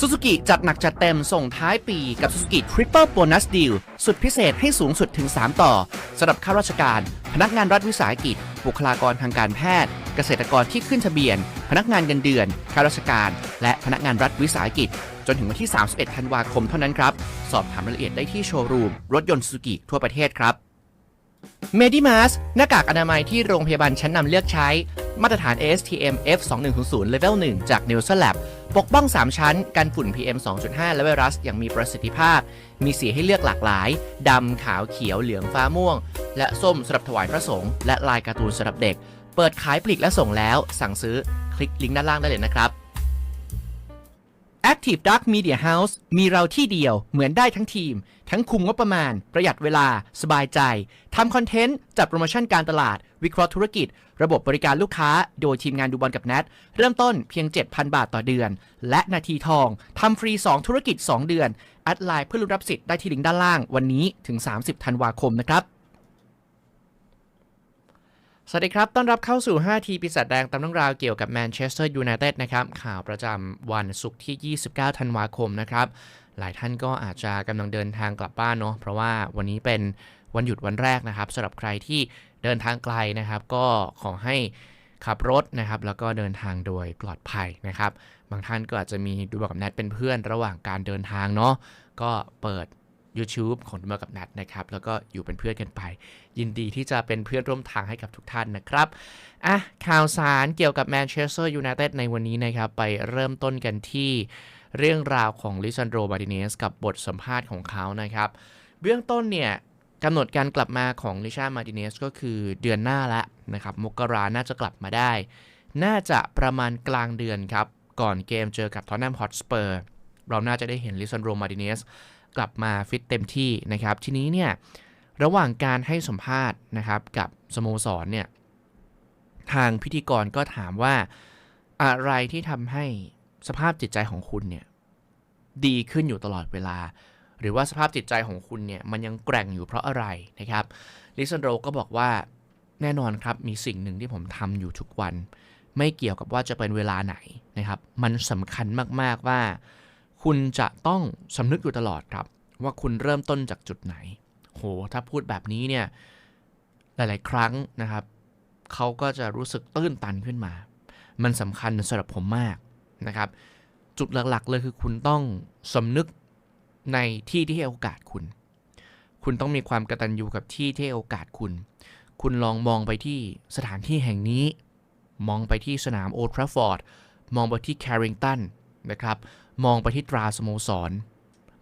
Suzuki จัดหนักจัดเต็มส่งท้ายปีกับ Suzuki Triple Bonus Deal สุดพิเศษให้สูงสุดถึง 3 ต่อสำหรับข้าราชการ พนักงานรัฐวิสาหกิจ บุคลากรทางการแพทย์ เกษตรกรที่ขึ้นทะเบียน พนักงานเงินเดือนข้าราชการ และพนักงานรัฐวิสาหกิจ จนถึงวันที่ 31 ธันวาคมเท่านั้นครับ สอบถามรายละเอียดได้ที่โชว์รูมรถยนต์ Suzuki ทั่วประเทศครับ m e d i m a s หน้ากากอนามัยที่โรงพยาบาลชั้นนำเลือกใช้ มาตรฐาน ASTM F2100 Level 1 จาก n e l s o n Lab ปกป้อง 3 ชั้น กันฝุ่น PM 2.5 และไวรัสอย่างมีประสิทธิภาพ มีสีให้เลือกหลากหลาย ดำ ขาว เขียว เหลือง ฟ้าม่วง และส้มสำหรับถวายพระสงฆ์ และลายการ์ตูนสำหรับเด็ก เปิดขายปลีกและส่งแล้ว สั่งซื้อ คลิกลิงก์ด้านล่างได้เลยนะครับ Active Dark Media House มีเราที่เดียวเหมือนได้ทั้งทีม ทั้งคุมงบประมาณ ประหยัดเวลา สบายใจทำคอนเทนต์ จัดโปรโมชั่นการตลาด วิเคราะห์ธุรกิจ ระบบบริการลูกค้า โดยทีมงานดูบอลกับแนทเริ่มต้นเพียง 7,000 บาทต่อเดือน และนาทีทองทำฟรี 2 ธุรกิจ 2 เดือน แอดไลน์เพื่อรับสิทธิ์ได้ที่ลิงก์ด้านล่างวันนี้ถึง 30 ธันวาคมนะครับ สวัสดีครับ ต้อนรับเข้าสู่ 5 ทีปีศาจแดงตามเรื่องราวเกี่ยวกับแมนเชสเตอร์ยูไนเต็ดนะครับ ข่าวประจำวันศุกร์ที่ 29 ธันวาคมนะครับ หลายท่านก็อาจจะกำลังเดินทางกลับบ้านเนาะ เพราะว่าวันนี้เป็นวันหยุดวันแรกนะครับสำหรับใครที่เดินทางไกลนะครับ ก็ขอให้ขับรถนะครับ แล้วก็เดินทางโดยปลอดภัยนะครับ บางท่านก็อาจจะมีดูบอกกับแนทเป็นเพื่อนระหว่างการเดินทางเนาะ ก็เปิด YouTube ของดูมากับนัดนะครับ แล้วก็อยู่เป็นเพื่อนกันไป ยินดีที่จะเป็นเพื่อนร่วมทางให้กับทุกท่านนะครับอะข่าวสารเกี่ยวกับแมนเชสเตอร์ยูไนเต็ดในวันนี้นะครับ ไปเริ่มต้นกันที่เรื่องราวของลิซันโดบาดิเนสกับบทสัมภาษณ์ของเขานะครับ เบื้องต้นเนี่ยกำหนดการกลับมาของลิชามาร์ติเนสก็คือเดือนหน้าละนะครับ มกราน่าจะกลับมาได้ น่าจะประมาณกลางเดือนครับ ก่อนเกมเจอกับทอนแนมฮอตสเปอร์เราน่าจะได้เห็นลิซันโดมาร์ติเนส กลับมาฟิตเต็มที่นะครับ ทีนี้เนี่ยระหว่างการให้สัมภาษณ์นะครับกับสโมสรเนี่ยทางพิธีกรก็ถามว่าอะไรที่ทำให้สภาพจิตใจของคุณเนี่ยดีขึ้นอยู่ตลอดเวลา หรือว่าสภาพจิตใจของคุณเนี่ยมันยังแกร่งอยู่เพราะอะไรนะครับลิซันโดก็บอกว่าแน่นอนครับมีสิ่งหนึ่งที่ผมทำอยู่ทุกวัน ไม่เกี่ยวกับว่าจะเป็นเวลาไหนนะครับ มันสำคัญมากๆว่า คุณจะต้องสำนึกอยู่ตลอดครับ ว่าคุณเริ่มต้นจากจุดไหน โห ถ้าพูดแบบนี้เนี่ยหลาย ๆ ครั้งนะครับเขาก็จะรู้สึกตื้นตันขึ้นมา มันสำคัญสำหรับผมมากนะครับ จุดหลัก ๆ เลยคือคุณต้องสำนึกในที่ที่ให้โอกาสคุณ คุณต้องมีความกระตัญญูกับที่ที่ให้โอกาสคุณ คุณลองมองไปที่สถานที่แห่งนี้ มองไปที่สนามโอทราฟอร์ด มองไปที่แคริงตัน นะครับ มองไปที่ตราสโมสร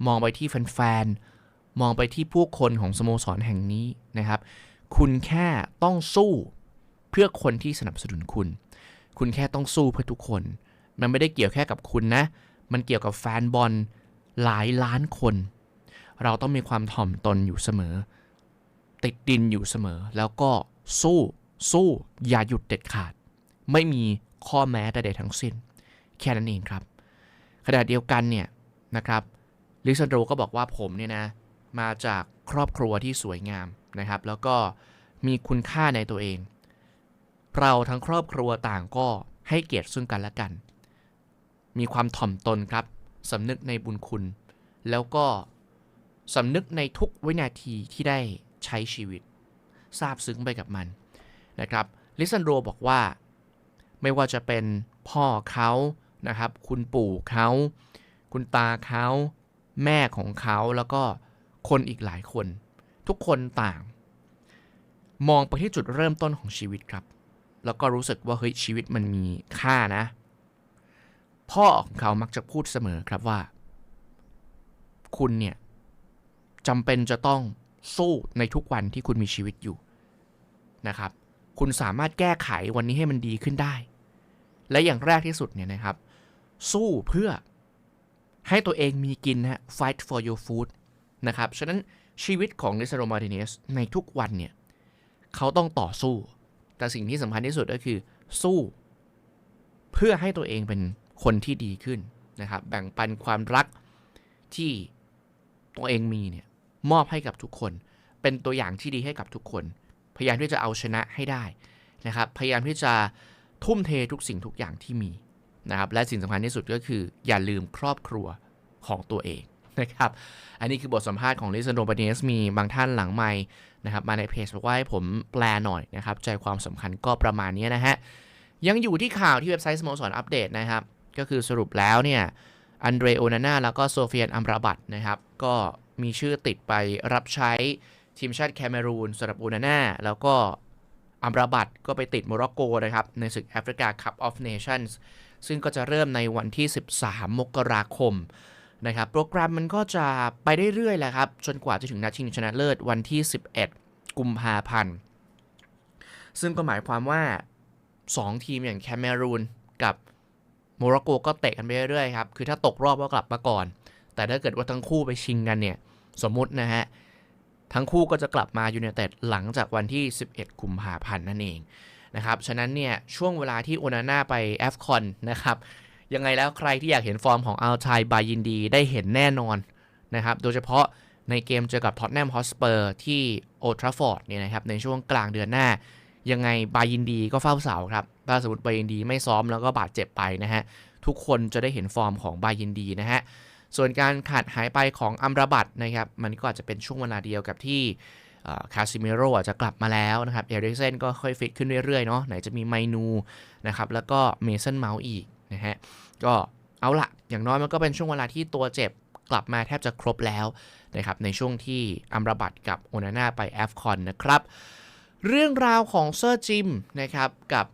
มองไปที่แฟนๆ มองไปที่ผู้คนของสโมสรแห่งนี้นะครับ คุณแค่ต้องสู้เพื่อคนที่สนับสนุนคุณ คุณแค่ต้องสู้เพื่อทุกคน มันไม่ได้เกี่ยวแค่กับคุณนะ มันเกี่ยวกับแฟนบอลหลายล้านคน เราต้องมีความถ่อมตนอยู่เสมอ ติดดินอยู่เสมอ แล้วก็สู้ สู้อย่าหยุดเด็ดขาด ไม่มีข้อแม้ใดๆทั้งสิ้น แค่นั้นเองครับ ขณะเดียวกันเนี่ยนะครับลิซันโดก็บอกว่าผมเนี่ยนะมาจากครอบครัวที่สวยงามนะครับ แล้วก็มีคุณค่าในตัวเอง เราทั้งครอบครัวต่างก็ให้เกียรติซึ่งกันและกัน มีความถ่อมตนครับสำนึกในบุญคุณ แล้วก็สำนึกในทุกวินาทีที่ได้ใช้ชีวิตซาบซึ้งไปกับมันนะครับลิซันโดบอกว่า ไม่ว่าจะเป็นพ่อเขา นะครับ คุณปู่เขาคุณตาเขาแม่ของเขาแล้วก็คนอีกหลายคน ทุกคนต่าง มองไปที่จุดเริ่มต้นของชีวิตครับ แล้วก็รู้สึกว่าเฮ้ยชีวิตมันมีค่านะ พ่อของเขามักจะพูดเสมอครับว่า คุณเนี่ยจำเป็นจะต้องสู้ในทุกวันที่คุณมีชีวิตอยู่นะครับ คุณสามารถแก้ไขวันนี้ให้มันดีขึ้นได้ และอย่างแรกที่สุดเนี่ยนะครับ สู้เพื่อให้ตัวเองมีกินนะฮะ fight for your food นะครับ ฉะนั้นชีวิตของลิซาโรมาติเนสในทุกวันเนี่ย เขาต้องต่อสู้ แต่สิ่งที่สำคัญที่สุดก็คือสู้เพื่อให้ตัวเองเป็นคนที่ดีขึ้นนะครับ แบ่งปันความรักที่ตัวเองมีเนี่ย มอบให้กับทุกคน เป็นตัวอย่างที่ดีให้กับทุกคน พยายามที่จะเอาชนะให้ได้นะครับ พยายามที่จะทุ่มเททุกสิ่งทุกอย่างที่มี นะครับและสิ่งสำคัญที่สุดก็คือ อย่าลืมครอบครัวของตัวเองนะครับอันนี้คือบทสัมภาษณ์ของลิซันโดบาเนสมีบางท่านหลังไมค์นะครับมาในเพจบอกว่าให้ผมแปลหน่อยนะครับใจความสำคัญก็ประมาณนี้นะฮะยังอยู่ที่ข่าวที่เว็บไซต์สโมสรอัปเดตนะครับ ก็คือสรุปแล้วเนี่ยอันเดรโอนาน่าแล้วก็โซเฟียนอัมราบัตนะครับก็มีชื่อติดไปรับใช้ทีมชาติแคเมรูนสำหรับโอนาน่าแล้วก็ อัมราบัตก็ไปติดโมร็อกโกนะครับในศึกแอฟริกาคัพออฟเนชั่นส์ซึ่งก็จะเริ่มในวันที่ 13 มกราคมนะครับโปรแกรมมันก็จะไปเรื่อยๆแหละครับ จนกว่าจะถึงนัดชิงชนะเลิศวันที่ 11 กุมภาพันธ์ ซึ่งก็หมายความว่า 2 ทีมอย่างแคเมรูนกับโมร็อกโกก็เตะกันไปเรื่อยๆครับ คือถ้าตกรอบก็กลับมาก่อน แต่ถ้าเกิดว่าทั้งคู่ไปชิงกันเนี่ย สมมตินะฮะ ทั้งคู่ก็จะกลับมายูเนเต็ดหลังจากวันที่ 11 กุมภาพันธ์นั่นเองนะครับ ฉะนั้นเนี่ยช่วงเวลาที่โอนาน่าไปแอฟคอนนะครับยังไงแล้วใครที่อยากเห็นฟอร์มของอัลไทบายินดีได้เห็นแน่นอนนะครับ โดยเฉพาะในเกมเจอกับท็อตแนมฮอสเปอร์ที่โอทราฟอร์ดเนี่ยนะครับในช่วงกลางเดือนหน้า ยังไงบายินดีก็เฝ้าเสาครับ ถ้าสมมติบายินดีไม่ซ้อมแล้วก็บาดเจ็บไปนะฮะ ทุกคนจะได้เห็นฟอร์มของบายินดีนะฮะ ส่วนการขาดหายไปของอัมราบัตนะครับ มันก็อาจจะเป็นช่วงเวลาเดียวกับที่คาซิเมโรอาจจะกลับมาแล้วนะครับ เอริกเซนก็ค่อยฟิตขึ้นเรื่อยๆเนาะ ไหนจะมีไมนูนะครับ แล้วก็เมสันเมาส์อีกนะฮะ ก็เอาละอย่างน้อยมันก็เป็นช่วงเวลาที่ตัวเจ็บกลับมาแทบจะครบแล้วนะครับ ในช่วงที่อัมราบัตกับโอนาน่าไปแอฟคอนนะครับ เรื่องราวของเซอร์จิมนะครับกับ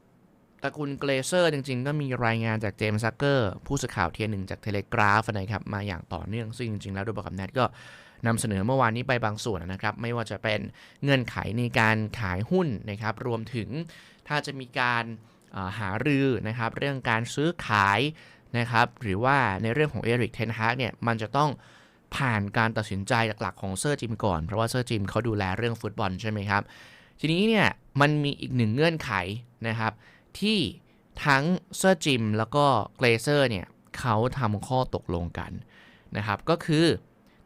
ตระกูลเกรเซอร์จริง ๆ ก็มีรายงานจากเจมส์ซักเกอร์ ผู้สื่อข่าวเทียหนึ่งจากเทเลกราฟนะครับ มาอย่างต่อเนื่อง ซึ่งจริง ๆ แล้วดยบอกกับแนทก็นำเสนอเมื่อวานนี้ไปบางส่วนนะครับ ไม่ว่าจะเป็นเงื่อนไขในการขายหุ้นนะครับ รวมถึงถ้าจะมีการหารือนะครับ เรื่องการซื้อขายนะครับ หรือว่าในเรื่องของเอริกเทนฮากเนี่ยมันจะต้องผ่านการตัดสินใจหลักๆของเซอร์จิมก่อน เพราะว่าเซอร์จิมเขาดูแลเรื่องฟุตบอลใช่ไหมครับ ทีนี้เนี่ยมันมีอีกหนึ่งเงื่อนไขนะครับ ที่ทั้งเซอร์จิมแล้วก็เกรเซอร์เนี่ยเขาทำข้อตกลงกันนะครับ ก็คือ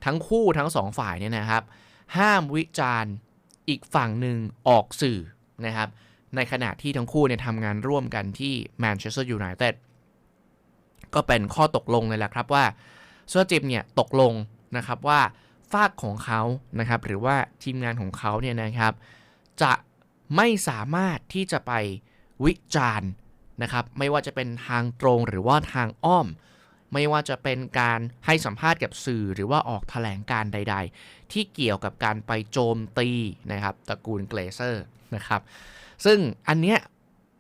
ทั้งคู่ทั้งสองฝ่ายเนี่ยนะครับ ห้ามวิจารณ์อีกฝั่งหนึ่งออกสื่อนะครับ ในขณะที่ทั้งคู่เนี่ยทำงานร่วมกันที่แมนเชสเตอร์ยูไนเต็ดก็เป็นข้อตกลงเลยแหละครับว่าเซอร์จิมเนี่ยตกลงนะครับว่าฝากของเขานะครับ หรือว่าทีมงานของเขาเนี่ยนะครับ จะไม่สามารถที่จะไป วิจารณ์นะครับไม่ว่าจะเป็นทางตรงหรือว่าทางอ้อม ไม่ว่าจะเป็นการให้สัมภาษณ์กับสื่อหรือว่าออกแถลงการใด ๆ ที่เกี่ยวกับการไปโจมตีนะครับตระกูลเกรเซอร์นะครับซึ่งอันเนี้ย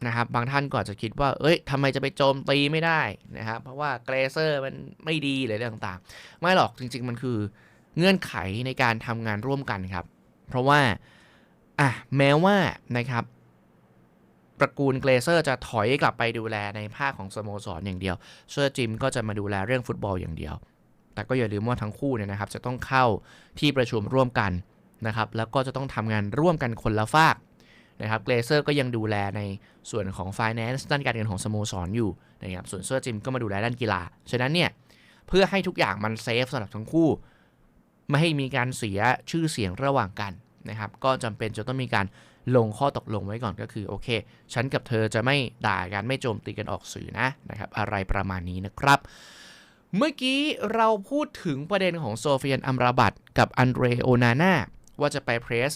นะครับบางท่านก็อาจจะคิดว่า เอ้ยทำไมจะไปโจมตีไม่ได้นะครับ เพราะว่าเกรเซอร์มันไม่ดีเลยเรื่องต่างๆ ไม่หรอกจริง ๆ มันคือเงื่อนไขในการทำงานร่วมกันครับ เพราะว่าอะแม้ว่านะครับ ระกูลเกรเซอร์จะถอยกลับไปดูแลในภาคของสโมสรอย่างเดียวเชอร์จิมก็จะมาดูแลเรื่องฟุตบอลอย่างเดียว แต่ก็อย่าลืมว่าทั้งคู่เนี่ยนะครับจะต้องเข้าที่ประชุมร่วมกันนะครับ แล้วก็จะต้องทำงานร่วมกันคนละฝากนะครับเกรเซอร์ก็ยังดูแลในส่วนของ Finance ด้านการเงินของสโมสรอยู่นะครับส่วนเซอร์จิมก็มาดูแลด้านกีฬา ฉะนั้นเนี่ยเพื่อให้ทุกอย่างมันเซฟสำหรับทั้งคู่ ไม่ให้มีการเสียชื่อเสียงระหว่างกันนะครับ ก็จำเป็นจะต้องมีการ ลงข้อตกลงไว้ก่อนก็คือโอเค ฉันกับเธอจะไม่ด่ากันไม่โจมตีกันออกสื่อนะนะครับอะไรประมาณนี้นะครับ เมื่อกี้เราพูดถึงประเด็นของโซเฟียนอัมราบัตกับอันเดรโอนาน่าว่าจะไปเพรส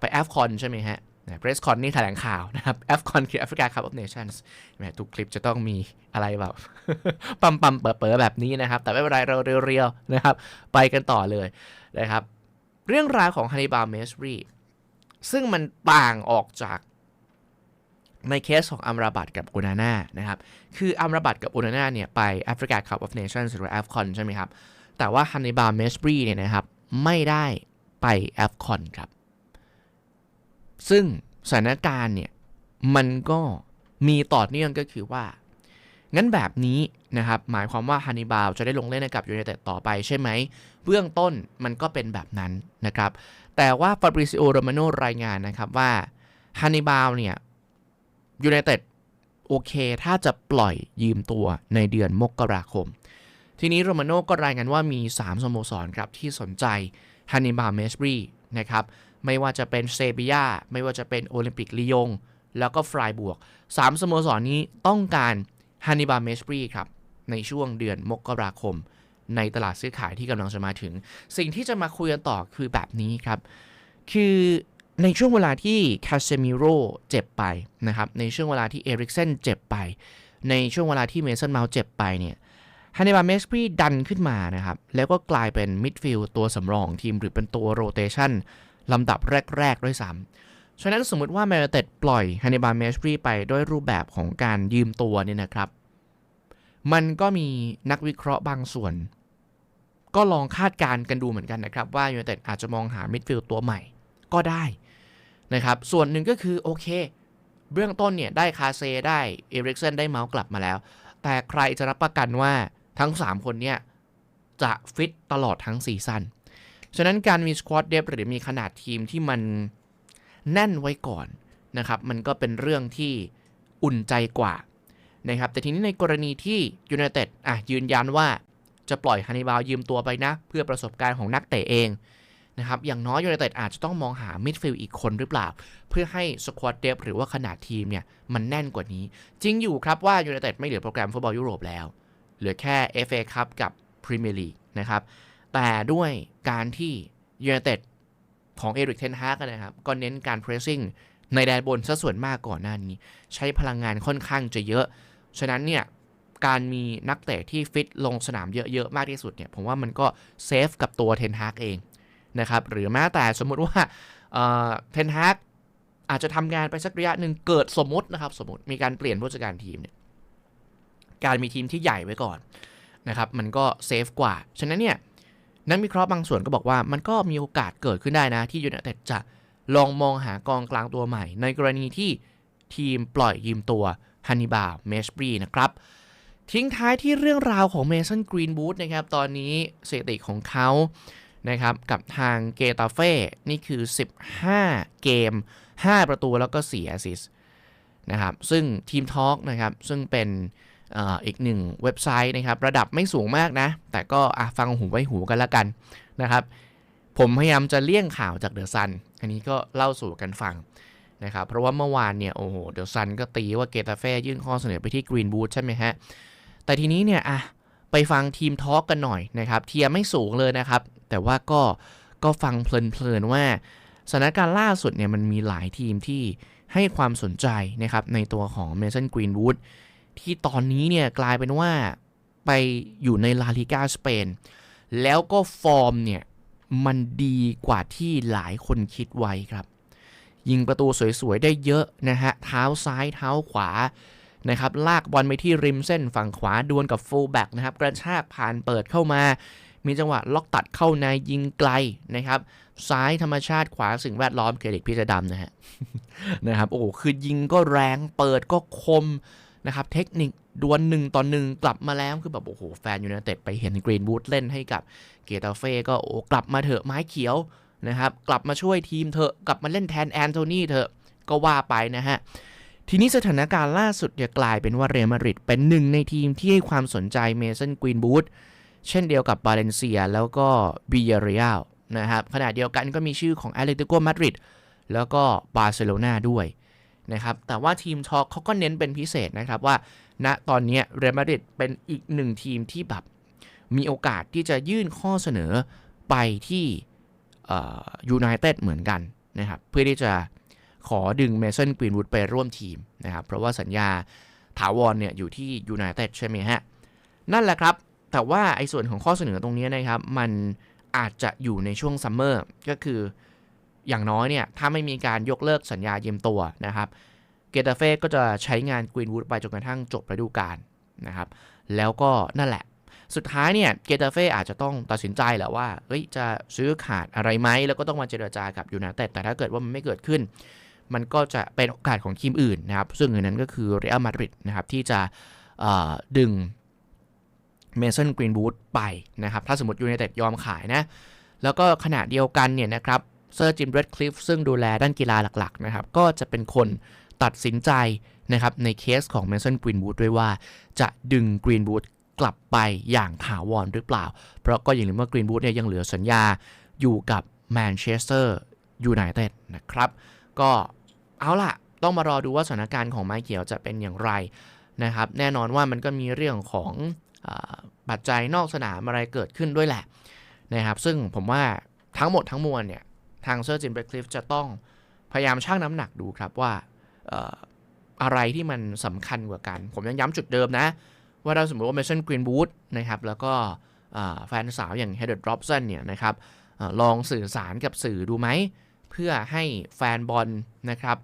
ไปแอฟคอนใช่ไหมฮะเพรสคอนนี่แถลงข่าวนะครับแอฟคอนคือแอฟริกาคัพออฟเนชั่นส์แมทุกคลิปจะต้องมีอะไรแบบปั๊มปั๊มเป๋อๆแบบนี้นะครับ แต่ไม่เป็นไรเราเรียวๆนะครับ ไปกันต่อเลยนะครับ เรื่องราวของฮันนิบาลเมสรี ซึ่งมันต่างออกจากในเคสของอัมราบัตกับโอนาน่านะครับ คืออัมราบัตกับโอนาน่าเนี่ยไปแอฟริกาคัพออฟเนชั่นหรือแอฟคอนใช่ไหมครับ แต่ว่าฮันนิบาลเมสบรีเนี่ยนะครับ ไม่ได้ไปแอฟคอนครับ ซึ่งสถานการณ์เนี่ย มันก็มีต่อเนื่องก็คือว่า งั้นแบบนี้นะครับ หมายความว่าฮันนิบาลจะได้ลงเล่นกับยูไนเต็ดต่อไปใช่ไหม เบื้องต้นมันก็เป็นแบบนั้นนะครับ แต่ว่าฟาบริซิโอโรมาโนรายงานนะครับว่าฮันนิบาลเนี่ยยูไนเต็ดโอเค ถ้าจะปล่อยยืมตัวในเดือนมกราคม ทีนี้โรมาโนก็รายงานว่ามี 3 สโมสรครับ ที่สนใจฮันนิบาลเมสบรีนะครับ ไม่ว่าจะเป็นเซบียาไม่ว่าจะเป็นโอลิมปิกลียง แล้วก็ฟรายบวก 3 สโมสรนี้ต้องการฮันนิบาลเมสปรีครับ ในช่วงเดือนมกราคม ในตลาดซื้อขายที่กำลังจะมาถึง สิ่งที่จะมาคุยกันต่อคือแบบนี้ครับ คือในช่วงเวลาที่คาเซมิโร่เจ็บไปนะครับ ในช่วงเวลาที่เอริกเซนเจ็บไป ในช่วงเวลาที่เมสันเมาเจ็บไปเนี่ยฮันนิบาเมสปรีดันขึ้นมานะครับ แล้วก็กลายเป็นมิดฟิลด์ตัวสำรองทีมหรือเป็นตัวโรเตชันลำดับแรก ๆ ด้วยซ้ำฉะนั้นสมมุติว่าแมนเต็ดปล่อยฮันนิบาเมสปรีไปด้วยรูปแบบของการยืมตัวเนี่ยนะครับ มันก็มีนักวิเคราะห์บางส่วน ก็ลองคาดการณ์กันดูเหมือนกันนะครับ ว่ายูไนเต็ดอาจจะมองหามิดฟิลด์ตัวใหม่ก็ได้นะครับ ส่วนหนึ่งก็คือโอเค เบื้องต้นเนี่ยได้คาเซได้เอริกเซนได้เมาส์กลับมาแล้ว แต่ใครจะรับประกันว่าทั้ง 3 คนเนี่ยจะฟิตตลอดทั้งซีซั่น ฉะนั้นการมีสควอตเดฟหรือมีขนาดทีมที่มันแน่นไว้ก่อนนะครับ มันก็เป็นเรื่องที่อุ่นใจกว่า นะครับแต่ทีนี้ในกรณีที่ยูไนเต็ดอะยืนยันว่าจะปล่อยฮันนิบาลยืมตัวไปนะ เพื่อประสบการณ์ของนักเตะเองนะครับอย่างน้อยยูไนเต็ดอาจจะต้องมองหามิดฟิลด์อีกคนหรือเปล่า เพื่อให้สควอตเดฟหรือว่าขนาดทีมเนี่ยมันแน่นกว่านี้ จริงอยู่ครับว่ายูไนเต็ดไม่เหลือโปรแกรมฟุตบอลยุโรปแล้ว เหลือแค่ FA คัพกับพรีเมียร์ลีกนะครับแต่ด้วยการที่ยูไนเต็ดของเอริกเทนฮากนะครับก็เน้นการเพรสซิ่งในแดนบนซะส่วนมากก่อนหน้านี้ ใช้พลังงานค่อนข้างจะเยอะ ฉะนั้นเนี่ยการมีนักเตะที่ฟิตลงสนามเยอะๆ มากที่สุดเนี่ยผมว่ามันก็เซฟกับตัวเทนฮากเองนะครับหรือแม้แต่สมมุติว่าเทนฮากอาจจะทำงานไปสักระยะหนึ่งเกิดสมมตินะครับสมมติมีการเปลี่ยนผู้จัดการทีมเนี่ยการมีทีมที่ใหญ่ไว้ก่อนนะครับมันก็เซฟกว่า ฉะนั้นเนี่ยนักวิเคราะห์บางส่วนก็บอกว่ามันก็มีโอกาสเกิดขึ้นได้นะ ที่ยูไนเต็ดจะลองมองหากองกลางตัวใหม่ ในกรณีที่ทีมปล่อยยืมตัว ฮันนิบาลเมสบรีนะครับ ทิ้งท้ายที่เรื่องราวของเมสันกรีนบูธนะครับ ตอนนี้สถิติของเขานะครับกับทางเกตาเฟ่นี่คือ 15 เกม 5 ประตูแล้วก็4แอสซิสนะครับซึ่งทีมทอล์กนะครับซึ่งเป็นอีกหนึ่งเว็บไซต์นะครับ ระดับไม่สูงมากนะ แต่ก็ฟังหูไว้หูกันละกันนะครับ ผมพยายามจะเลี่ยงข่าวจากเดอะซันอันนี้ก็เล่าสู่กันฟัง นะครับเพราะว่าเมื่อวานเนี่ยโอ้โหเดอะซันก็ตีว่าเกตาเฟ่ยื่นข้อเสนอไปที่กรีนบูธใช่ไหมฮะ แต่ทีนี้เนี่ยอะไปฟังทีมทอล์กกันหน่อยนะครับเทียไม่สูงเลยนะครับ แต่ว่าก็ก็ฟังเพลินๆว่าสถานการณ์ล่าสุดเนี่ยมันมีหลายทีมที่ให้ความสนใจนะครับในตัวของเมสันกรีนวูดที่ตอนนี้เนี่ยกลายเป็นว่าไปอยู่ในลาลิกาสเปน แล้วก็ฟอร์มเนี่ย มันดีกว่าที่หลายคนคิดไว้ครับ ยิงประตูสวยๆ ได้เยอะนะฮะ เท้าซ้ายเท้าขวานะครับลากบอลไปที่ริมเส้นฝั่งขวาดวลกับฟูลแบ็กนะครับ กระชากผ่านเปิดเข้ามา มีจังหวะล็อกตัดเข้าในยิงไกลนะครับ ซ้ายธรรมชาติขวาสิ่งแวดล้อมเครดิตพี่จดำนะฮะนะครับโอ้คือยิงก็แรงเปิดก็คมนะครับเทคนิคดวลหนึ่งต่อหนึ่งกลับมาแล้วคือแบบโอ้โหแฟนยูไนเต็ดไปเห็นกรีนบูธเล่นให้กับเกตาเฟ่ก็โอ้กลับมาเถอะไม้เขียว นะครับกลับมาช่วยทีมเถอะกลับมาเล่นแทนแอนโทนีเถอะก็ว่าไปนะฮะทีนี้สถานการณ์ล่าสุดเนี่ยกลายเป็นว่าเรอัลมาดริดเป็นหนึ่งในทีมที่ให้ความสนใจเมสันกรีนบูธเช่นเดียวกับบาเลนเซียแล้วก็บิยาเรียลนะครับขณะเดียวกันก็มีชื่อของแอตเลติโกมาดริดแล้วก็บาร์เซโลนาด้วยนะครับแต่ว่าทีมทอกเขาก็เน้นเป็นพิเศษนะครับว่าณตอนนี้เรอัลมาดริดเป็นอีกหนึ่งทีมที่แบบมีโอกาสที่จะยื่นข้อเสนอไปที่ ยูไนเต็ดเหมือนกันนะครับ เพื่อที่จะขอดึงเมสันกรีนวูดไปร่วมทีมนะครับ เพราะว่าสัญญาถาวรเนี่ยอยู่ที่ยูไนเต็ดใช่ไหมฮะ นั่นแหละครับ แต่ว่าไอ้ส่วนของข้อเสนอตรงนี้นะครับ มันอาจจะอยู่ในช่วงซัมเมอร์ก็คืออย่างน้อยเนี่ย ถ้าไม่มีการยกเลิกสัญญาเยี่ยมตัวนะครับเกตาเฟ่ก็จะใช้งานกรีนวูดไปจนกระทั่งจบฤดูกาลนะครับ แล้วก็นั่นแหละ สุดท้ายเนี่ยเกตาเฟ่อาจจะต้องตัดสินใจแหละว่าเฮ้ยจะซื้อขาดอะไรไหม แล้วก็ต้องมาเจรจากับยูไนเต็ดแต่ถ้าเกิดว่ามันไม่เกิดขึ้น มันก็จะเป็นโอกาสของทีมอื่นนะครับ ซึ่งอันนั้นก็คือเรอัลมาดริดนะครับที่จะดึงเมสันกรีนบูธไปนะครับ ถ้าสมมติยูไนเต็ดยอมขายนะ แล้วก็ขณะเดียวกันเนี่ยนะครับเซอร์จิมเรดคลิฟซึ่งดูแลด้านกีฬาหลักๆนะครับ ก็จะเป็นคนตัดสินใจนะครับในเคสของเมสันกรีนบูธด้วยว่าจะดึงกรีนบูธ กลับไปอย่างถาวรหรือเปล่า เพราะก็อย่างลืมว่ากรีนบูธเนี่ยยังเหลือสัญญาอยู่กับแมนเชสเตอร์ยูไนเต็ดนะครับ ก็เอาล่ะ ต้องมารอดูว่าสถานการณ์ของไม้เคิลจะเป็นอย่างไรนะครับ แน่นอนว่ามันก็มีเรื่องของอปัจจัยนอกสนามอะไรเกิดขึ้นด้วยแหละนะครับ ซึ่งผมว่าทั้งหมดทั้งมวลเนี่ย ทางเซอร์จินเบคลิฟจะต้องพยายามชั่งน้ำหนักดูครับว่าเอ่ออะไรที่มันสำคัญกว่ากัน ผมยังย้ำจุดเดิมนะ ว่าเราสมมติว่าเมสันกรีนบูธนะครับแล้วก็แฟนสาวอย่างเฮเดอร์ดรอปสันเนี่ยนะครับอลองสื่อสารกับสื่อดูไหม เพื่อให้แฟนบอลนะครับ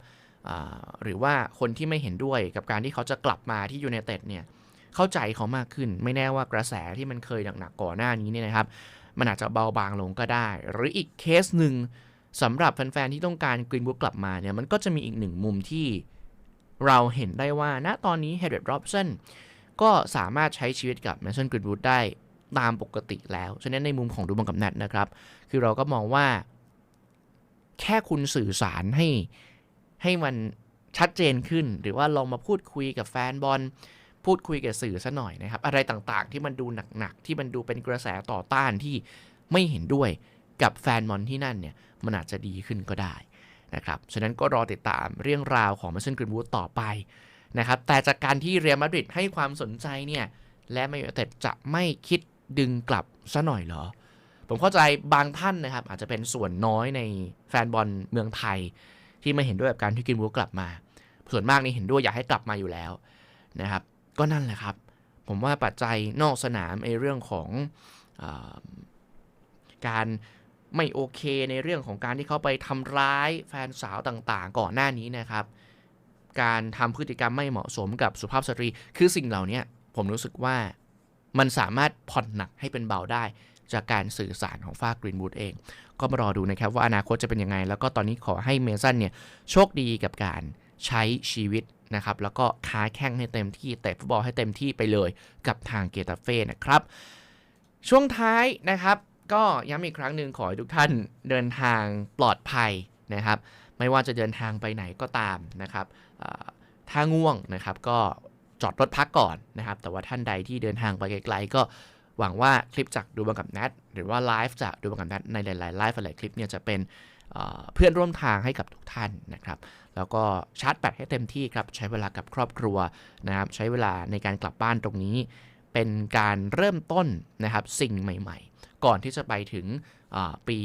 หรือว่าคนที่ไม่เห็นด้วยกับการที่เขาจะกลับมาที่ยูไนเต็ดเนี่ยเข้าใจเขามากขึ้น ไม่แน่ว่ากระแสที่มันเคยหนักๆก่อนหน้านี้เนี่ยนะครับ มันอาจจะเบาบางลงก็ได้ หรืออีกเคสหนึ่งสำหรับแฟนๆที่ต้องการกรีนบู o กลับมาเนี่ยมันก็จะมีอีกหนึ่งมุมที่เราเห็นได้ว่าณตอนนี้เฮเดร์ดรอปสัน ก็สามารถใช้ชีวิตกับแมนชันกรีนบู o ได้ตามปกติแล้ว ฉะนั้นในมุมของดูบังกับนัดนะครับ คือเราก็มองว่า แค่คุณสื่อสารให้ให้มันชัดเจนขึ้น หรือว่าลองมาพูดคุยกับแฟนบอล พูดคุยกับสื่อซะหน่อยนะครับ อะไรต่างๆ ที่มันดูหนักๆ ที่มันดูเป็นกระแสต่อต้านที่ไม่เห็นด้วยกับแฟนบอลที่นั่นเนี่ย มันอาจจะดีขึ้นก็ได้นะครับ ฉะนั้นก็รอติดตามเรื่องราวของมาเซนกรีนวูดต่อไป นะครับแต่จากการที่เรียลมาดริดให้ความสนใจเนี่ยและแมนยูไนเต็ดจะไม่คิดดึงกลับซะหน่อยเหรอ ผมเข้าใจบางท่านนะครับ อาจจะเป็นส่วนน้อยในแฟนบอลเมืองไทย ที่ไม่เห็นด้วยกับการที่กรีนวูกลับมา ส่วนมากนี่เห็นด้วยอยากให้กลับมาอยู่แล้วนะครับ ก็นั่นแหละครับ ผมว่าปัจจัยนอกสนามไอ้เรื่องของอการไม่โอเคในเรื่องของการที่เขาไปทำร้ายแฟนสาวต่างๆ ก่อนหน้านี้นะครับ การทำพฤติกรรมไม่เหมาะสมกับสุภาพสตรี คือสิ่งเหล่านี้ผมรู้สึกว่ามันสามารถผ่อนหนักให้เป็นเบาได้ จากการสื่อสารของฝ้ากรีนบูดเอง ก็มารอดูนะครับว่าอนาคตจะเป็นยังไง แล้วก็ตอนนี้ขอให้เมสันเนี่ยโชคดีกับการใช้ชีวิตนะครับ แล้วก็ค้าแข้งให้เต็มที่เตะฟุตบอลให้เต็มที่ไปเลยกับทางเกตาเฟ่นะครับ ช่วงท้ายนะครับ ก็ย้ำอีกครั้งหนึ่งขอให้ทุกท่านเดินทางปลอดภัยนะครับ ไม่ว่าจะเดินทางไปไหนก็ตามนะครับ ถ้าง่วงนะครับ ก็จอดรถพักก่อนนะครับ แต่ว่าท่านใดที่เดินทางไปไกลๆ ก็หวังว่าคลิปจากดูบังกับนัดหรือว่าไลฟ์จากดูบังกับนัดในหลายๆไลฟ์หลายๆคลิปเนี่ยจะเป็นเพื่อนร่วมทางให้กับทุกท่านนะครับ แล้วก็ชาร์จแบตให้เต็มที่ครับ ใช้เวลากับครอบครัวนะครับ ใช้เวลาในการกลับบ้านตรงนี้ เป็นการเริ่มต้นนะครับสิ่งใหม่ๆ ก่อนที่จะไปถึงปี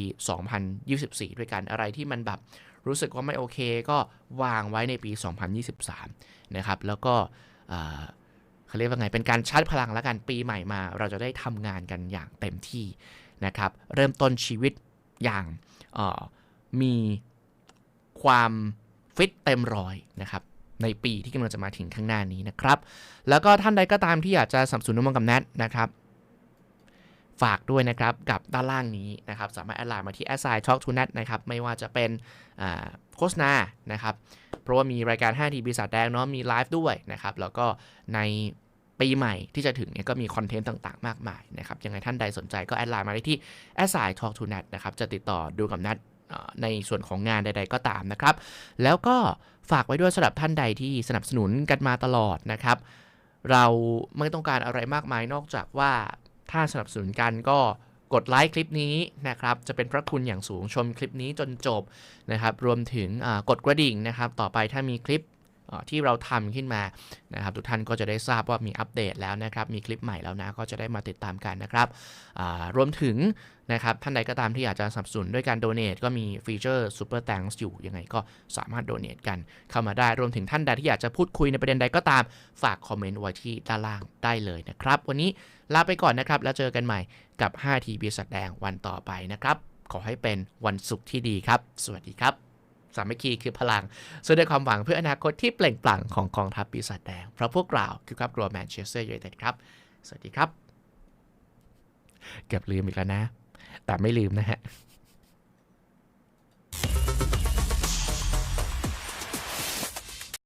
2024 ด้วยกันอะไรที่มันแบบรู้สึกว่าไม่โอเคก็วางไว้ในปี 2023 นะครับ แล้วก็เขาเรียกว่าไง เป็นการชาร์จพลังแล้วกัน ปีใหม่มา เราจะได้ทำงานกันอย่างเต็มที่นะครับ เริ่มต้นชีวิตอย่างมีความฟิตเต็มร้อยนะครับในปีที่กำลังจะมาถึงข้างหน้านี้นะครับ แล้วก็ท่านใดก็ตามที่อยากจะสับสนุนน้องกับแนทนะครับ ฝากด้วยนะครับกับด้านล่างนี้นะครับสามารถแอดไลน์มาที่ a s i Talk to Net นะครับไม่ว่าจะเป็นโฆษณานะครับเพราะว่ามีรายการ5ทีปีศาจแดงเนาะมีไลฟ์ด้วยนะครับแล้วก็ในปีใหม่ที่จะถึงเนี่ยก็มีคอนเทนต์ต่างๆ มากมายนะครับยังไงท่านใดสนใจก็แอดไลน์มาได้ที่ a s i Talk to Net นะครับจะติดต่อดูกับนัดในส่วนของงานใด ๆ ก็ตามนะครับ แล้วก็ฝากไว้ด้วยสำหรับท่านใดที่สนับสนุนกันมาตลอดนะครับ เราไม่ต้องการอะไรมากมายนอกจากว่า ถ้าสนับสนุนกันก็กดไลค์คลิปนี้นะครับ จะเป็นพระคุณอย่างสูงชมคลิปนี้จนจบนะครับ รวมถึงกดกระดิ่งนะครับ ต่อไปถ้ามีคลิป ที่เราทำขึ้นมานะครับทุกท่านก็จะได้ทราบว่ามีอัปเดตแล้วนะครับ มีคลิปใหม่แล้วนะ ก็จะได้มาติดตามกันนะครับรวมถึงนะครับท่านใดก็ตามที่อยากจะสนับสนุนด้วยการโดเน a ก็มีฟีเจอร์ Super Thanks อยู่ยังไงก็สามารถโดเน a กันเข้ามาได้รวมถึงท่านใดที่อยากจะพูดคุยในประเด็นใดก็ตามฝากคอมเมนต์ไว้ที่ด้านล่างได้เลยนะครับ วันนี้ลาไปก่อนนะครับ แล้วเจอกันใหม่กับ5ทีบีสัตแดงวันต่อไปนะครับ ขอให้เป็นวันศุกร์ที่ดีครับ สวัสดีครับ สามัคคีคือพลังสู้ด้วยความหวังเพื่ออนาคตที่เปล่งปลั่งของกองทัพปีศาจแดง เพราะพวกเราคือครอบครัวแมนเชสเตอร์ยูไนเต็ดครับ สวัสดีครับ เก็บลืมอีกแล้วนะ แต่ไม่ลืมนะฮะ